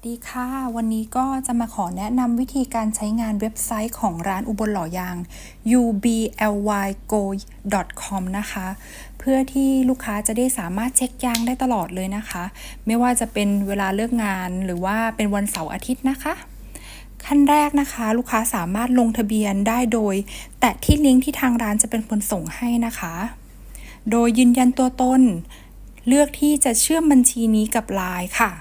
สวัสดีค่ะ วันนี้ก็จะมาขอแนะนำวิธีการใช้งานเว็บไซต์ของร้านอุบลหล่อยาง ublygo.com นะคะ เพื่อที่ลูกค้าจะได้สามารถเช็คยางได้ตลอดเลยนะคะ ไม่ว่าจะเป็นเวลาเลิกงานหรือว่าเป็นวันเสาร์อาทิตย์นะคะ ขั้นแรกนะคะ ลูกค้าสามารถลงทะเบียนได้โดย แตะที่ลิงก์ที่ทางร้านจะเป็นคนส่งให้นะคะ โดยยืนยันตัวตน เลือกที่จะเชื่อมบัญชีนี้กับ Line ค่ะ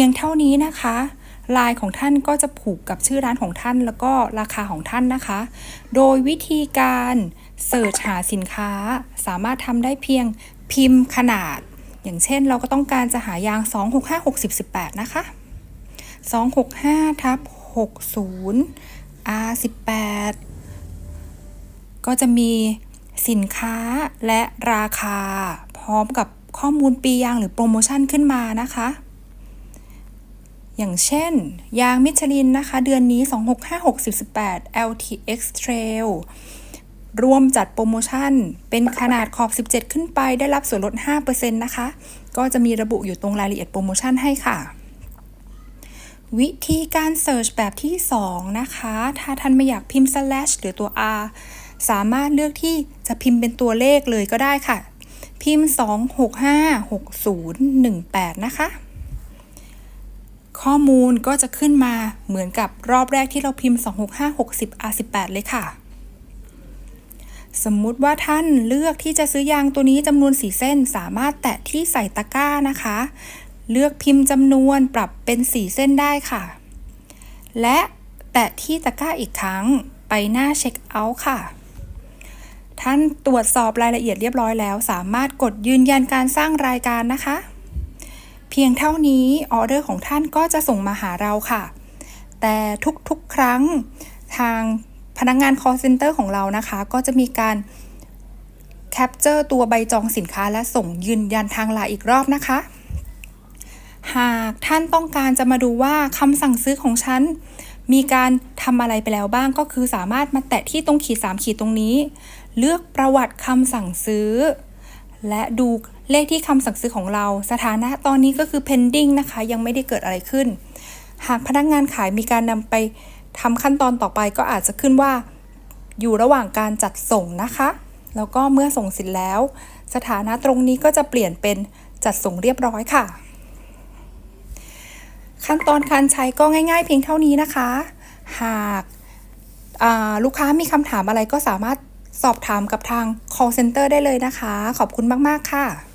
พียงเท่านี้นะคะลายของท่านก็จะผูกกับชื่อร้านของท่านแล้วก็ราคาของท่านนะคะ โดยวิธีการเสิร์ชหาสินค้าสามารถทำได้เพียงพิมพ์ขนาด อย่างเช่นเราก็ต้องการจะหายาง 265 60 18 นะคะ 265ทับ60 R 18ก็จะมีสินค้าและราคา พร้อมกับข้อมูลปียางหรือโปรโมชั่นขึ้นมานะคะ อย่างเช่น ยางมิชลินนะคะ เดือนนี้ 265 6 LTX Trail ร่วมจัดโปรโมชั่น เป็นขนาดขอบ 17 ขึ้นไปได้รับส่วนลด 5%นะคะ ก็จะมีระบุอยู่ตรงรายละเอียดโปรโมชั่นให้ค่ะ วิธีการเ e ิร์ชแบบที่ 2 นะคะ ถ้าท่านไม่อยากพิมพ์ slash หรือตัว r สามารถเลือกที่จะพิมพ์เป็นตัวเลขเลยก็ได้ค่ะ พิมพ์ 2656018 นะคะ ข้อมูลก็จะขึ้นมาเหมือนกับรอบแรกที่เราพิมพ์ 26560 R18 เลยค่ะ สมมุติว่าท่านเลือกที่จะซื้อยางตัวนี้จำนวน4เส้น สามารถแตะที่ใส่ตะกร้านะคะ เลือกพิมพ์จำนวนปรับเป็น4เส้นได้ค่ะ และแตะที่ตะกร้าอีกครั้งไปหน้าเช็คเอาท์ค่ะ ท่านตรวจสอบรายละเอียดเรียบร้อยแล้ว สามารถกดยืนยันการสร้างรายการนะคะ เพียงเท่านี้ออเดอร์ของท่านก็จะส่งมาหาเราค่ะ แต่ทุกๆครั้งทางพนักงงาน call center ของเรานะคะ ก็จะมีการแคปเจอร์ตัวใบจองสินค้าและส่งยืนยันทางไลน์อีกรอบนะคะ หากท่านต้องการจะมาดูว่าคำสั่งซื้อของฉัน มีการทำอะไรไปแล้วบ้างก็คือสามารถมาแตะที่ตรงขีด 3 ขีดตรงนี้ เลือกประวัติคำสั่งซื้อ และดูเลขที่คำสั่งซื้อของเรา สถานะตอนนี้ก็คือ pending นะคะ ยังไม่ได้เกิดอะไรขึ้น หากพนักงงานขายมีการนำไปทำขั้นตอนต่อไปก็อาจจะขึ้นว่า อยู่ระหว่างการจัดส่งนะคะ แล้วก็เมื่อส่งเสร็จแล้ว สถานะตรงนี้ก็จะเปลี่ยนเป็นจัดส่งเรียบร้อยค่ะ ขั้นตอนการใช้ก็ง่าย ๆ เพียงเท่านี้นะคะ หากลูกค้ามีคำถามอะไรก็สามารถ สอบถามกับทาง call center ได้เลยนะคะ ขอบคุณมาก ๆ ค่ะ